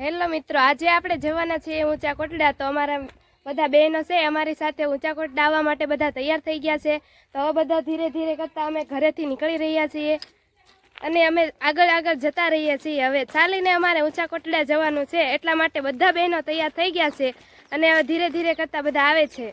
Hello મિત્રો, આજે આપણે જવાના છીએ ઊંચા કોટડા. તો અમારા બધા બહેનો છે, અમારી સાથે ઊંચા કોટડા આવવા માટે બધા તૈયાર થઈ ગયા છે. તો હવે બધા ધીરે ધીરે કરતા અમે ઘરેથી નીકળી રહ્યા છીએ અને અમે આગળ આગળ જતા રહીએ છીએ. હવે ચાલીને અમારે ઊંચા કોટડા જવાનું છે, એટલા માટે બધા બહેનો તૈયાર થઈ ગયા છે અને હવે ધીરે ધીરે કરતા બધા આવે છે.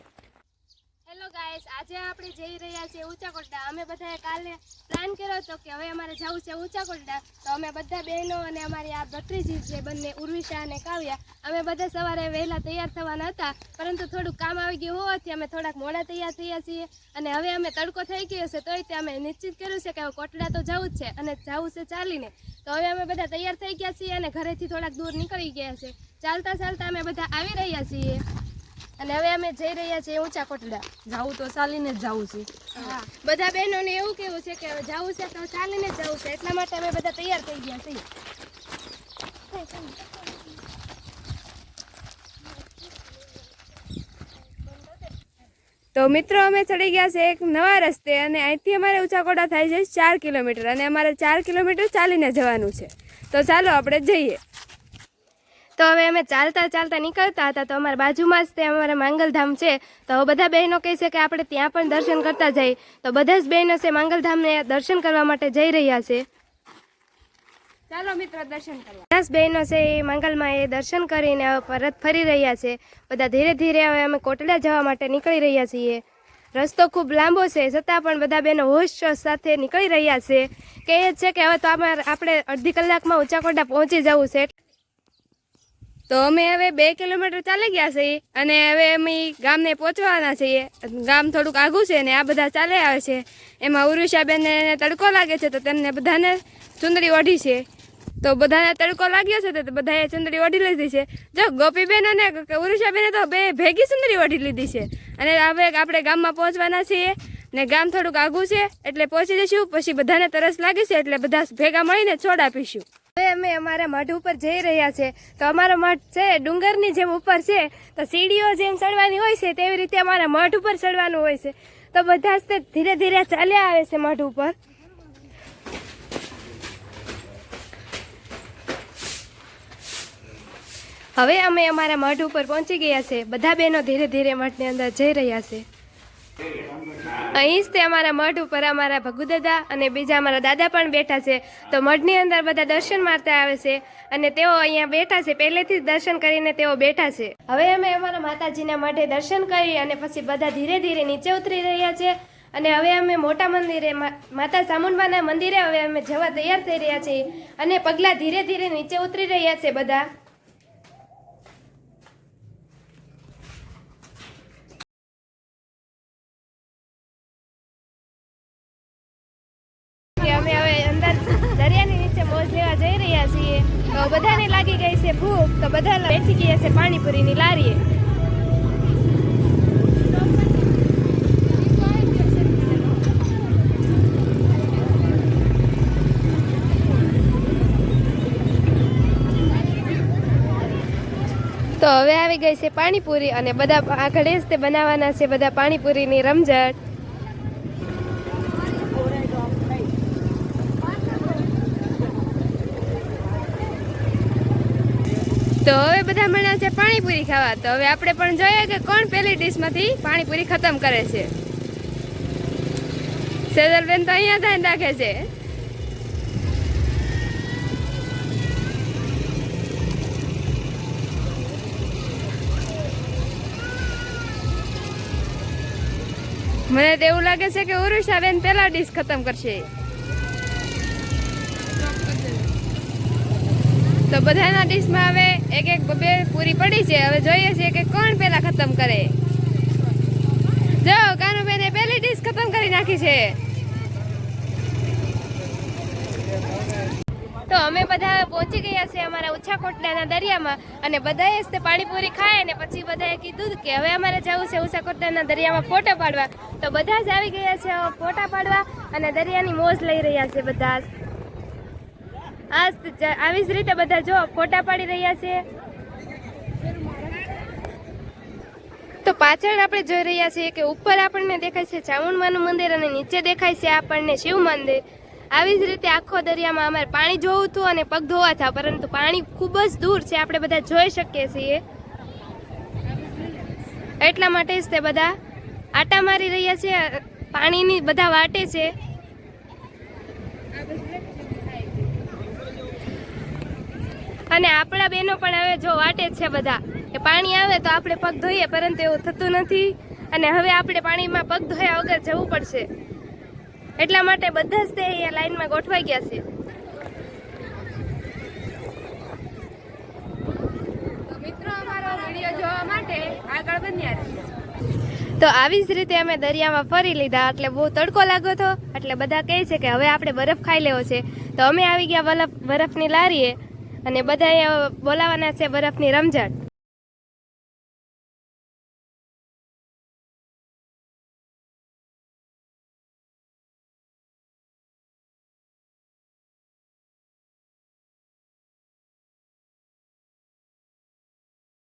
ગાઈસ, આજે આપણે જઈ રહ્યા છીએ ઊંચાકોટડા અમે બધાએ કાલે પ્લાન કર્યો હતો કે હવે અમારે જવું છે ઊંચાકોટડા તો અમે બધા બહેનો અને અમારી આ ભત્રીજી છે બંને, ઉર્વિશા અને કાવ્યા, અમે બધા સવારે વહેલા તૈયાર થવાના હતા. પરંતુ થોડુંક કામ આવી ગયું હોવાથી અમે થોડાક મોડા તૈયાર થયા છીએ અને હવે અમે તડકો થઈ ગયો છે, તોય તે અમે નિશ્ચિત કર્યું છે કે હવે કોટડા તો જવું જ છે અને જવું છે ચાલીને. તો હવે અમે બધા તૈયાર થઈ ગયા છીએ અને ઘરેથી થોડાક દૂર નીકળી ગયા છે. ચાલતા ચાલતા અમે બધા આવી રહ્યા છીએ. અને હવે અમે જઈ રહ્યા છીએ ઊંચા કોટડા. જવું તો ચાલીને જ જવું છે. બધા બહેનોને એવું કેવું છે કે હવે જવું છે તો ચાલીને જ જવું છે. એટલા માટે અમે બધા તૈયાર થઈ ગયા છીએ. તો મિત્રો અમે ચડી ગયા છે એક નવા રસ્તે અને અહીંથી અમારે ઊંચાકોટા થાય છે ચાર કિલોમીટર. અને અમારે ચાર કિલોમીટર ચાલીને જવાનું છે. તો ચાલો આપણે જઈએ. તો હવે અમે ચાલતા ચાલતા નીકળતા હતા તો અમારા બાજુમાં જ તે અમારા માંગલધામ છે. તો હવે બધા બહેનો કહે છે કે આપણે ત્યાં પણ દર્શન કરતા જઈએ. તો બધા જ બહેનો છે માંગલધામને દર્શન કરવા માટે જઈ રહ્યા છે. ચાલો મિત્રો દર્શન કરવા. દસ બહેનો છે એ મંગલમાં એ દર્શન કરીને હવે પરત ફરી રહ્યા છે. બધા ધીરે ધીરે હવે અમે કોટડા જવા માટે નીકળી રહ્યા છીએ. રસ્તો ખૂબ લાંબો છે છતાં પણ બધા બહેનો હોશ સાથે નીકળી રહ્યા છે. કે એ છે કે હવે તો આપણે અડધી કલાકમાં ઊંચા કોટડા પહોંચી જવું છે. તો અમે હવે બે કિલોમીટર ચાલી ગયા છીએ અને હવે અમે ગામને પહોંચવાના છીએ. ગામ થોડુંક આઘું છે ને આ બધા ચાલે આવે છે. એમાં ઉરુષાબેનને તડકો લાગે છે તો તેમને બધાને ચુંદડી ઓઢી છે. તો બધાને તડકો લાગ્યો છે તો બધાએ ચુંદડી ઓઢી લીધી છે. જો ગોપીબેન અને ઉરુષાબેને તો બે ભેગી ચુંદડી ઓઢી લીધી છે. અને હવે આપણે ગામમાં પહોંચવાના છીએ ને ગામ થોડુંક આઘું છે એટલે પહોંચી જઈશું, પછી બધાને તરસ લાગે છે એટલે બધા ભેગા મળીને છોડ આપીશું. હવે અમે અમારા મઢ ઉપર જઈ રહ્યા છે. તો અમારો મઠ છે, ડુંગરની જેમ ઉપર છે. તો સીડીઓ જેમ ચડવાની હોય છે, તેવી રીતે અમારા મઠ ઉપર ચડવાનું હોય છે. તો બધા જ ધીરે ધીરે ચાલ્યા આવે છે મઢ ઉપર. હવે અમે અમારા મઢ ઉપર પહોંચી ગયા છે. બધા બહેનો ધીરે ધીરે મઠની અંદર જઈ રહ્યા છે. અહીં જ તે અમારા મઠ ઉપર અમારા ભગુદાદા અને બીજા અમારા દાદા પણ બેઠા છે. તો મઢની અંદર બધા દર્શન મારતા આવે છે અને તેઓ અહીંયા બેઠા છે. પહેલેથી જ દર્શન કરીને તેઓ બેઠા છે. હવે અમે અમારા માતાજીના મઢે દર્શન કરી અને પછી બધા ધીરે ધીરે નીચે ઉતરી રહ્યા છે અને હવે અમે મોટા મંદિરે માતા ચામુંડમાના મંદિરે હવે અમે જવા તૈયાર થઈ રહ્યા છીએ અને પગલાં ધીરે ધીરે નીચે ઉતરી રહ્યા છે બધા કે અમે હવે અંદર દરિયાની નીચે મોજ લેવા જઈ રહ્યા છીએ તો બધાને લાગી ગઈ છે ભૂખ, તો બધા બેસી ગયા છે પાણીપુરીની લારીએ. તો હવે આવી ગઈ છે પાણીપુરી અને બધા આગળ જ તે બનાવવાના છે બધા પાણીપુરીની રમઝટ. તો હવે બધા મળ્યા છે પાણીપુરી ખાવા. તો હવે આપણે પણ જોઈએ કે કોણ પહેલી ડીશમાંથી પાણીપુરી ખતમ કરે છે. સેજલબેન તો અહીંયા ધ્યાન રાખે છે. મને તો એવું લાગે છે કે ઉરુષાબેન પહેલા ડીશ ખતમ કરશે. તો બધાના ડીશમાં હવે એક એક બે પૂરી પડી છે. હવે જોઈએ છીએ કે કોણ પહેલાં ખતમ કરે. જો, કાનુબેને પહેલી ડીશ ખતમ કરી નાખી છે. તો અમે બધા પહોંચી ગયા છે અમારા ઉછાકોટડાના દરિયામાં અને બધાએ જ તે પાણીપુરી ખાય અને પછી બધાએ કીધું કે હવે અમારે જવું છે ઉછાકોટડાના દરિયામાં ફોટો પાડવા. તો બધા જ આવી ગયા છે ફોટા પાડવા અને દરિયાની મોજ લઈ રહ્યા છે બધા આ આવી જ રીતે બધા જો ફોટા પાડી રહ્યા છે. તો પાછળ આપણે જોઈ રહ્યા છીએ કે ઉપર આપણને દેખાય છે ચામુંડમાનું મંદિર અને નીચે દેખાય છે આપણને શિવ મંદિર. આવી જ રીતે આખો દરિયામાં અમારે પાણી જોવું હતું અને પગ ધોવા હતા, પરંતુ પાણી ખૂબ જ દૂર છે, આપણે બધા જોઈ શકીએ છીએ. એટલા માટે જ તે બધા આટા મારી રહ્યા છે, પાણીની બધા વાટે છે. અને આપણા બહેનો પણ હવે જો વાટે છે બધા કે પાણી આવે તો આપણે પગ ધોઈએ, પરંતુ એવું થતું નથી. અને હવે આપણે પાણીમાં પગ ધોયા વગર જવું પડશે. એટલા માટે બધા જ તે અહીંયા લાઈનમાં ગોઠવાઈ ગયા છે. મિત્રો, અમારો જોવા માટે. તો આવી જ રીતે અમે દરિયામાં ફરી લીધા, એટલે બહુ તડકો લાગ્યો હતો. એટલે બધા કહે છે કે હવે આપણે બરફ ખાઈ લેવો છે. તો અમે આવી ગયા બરફ બરફની લારીએ. અને બધા અહીંયા બોલાવાના છે બરફની રમઝટ.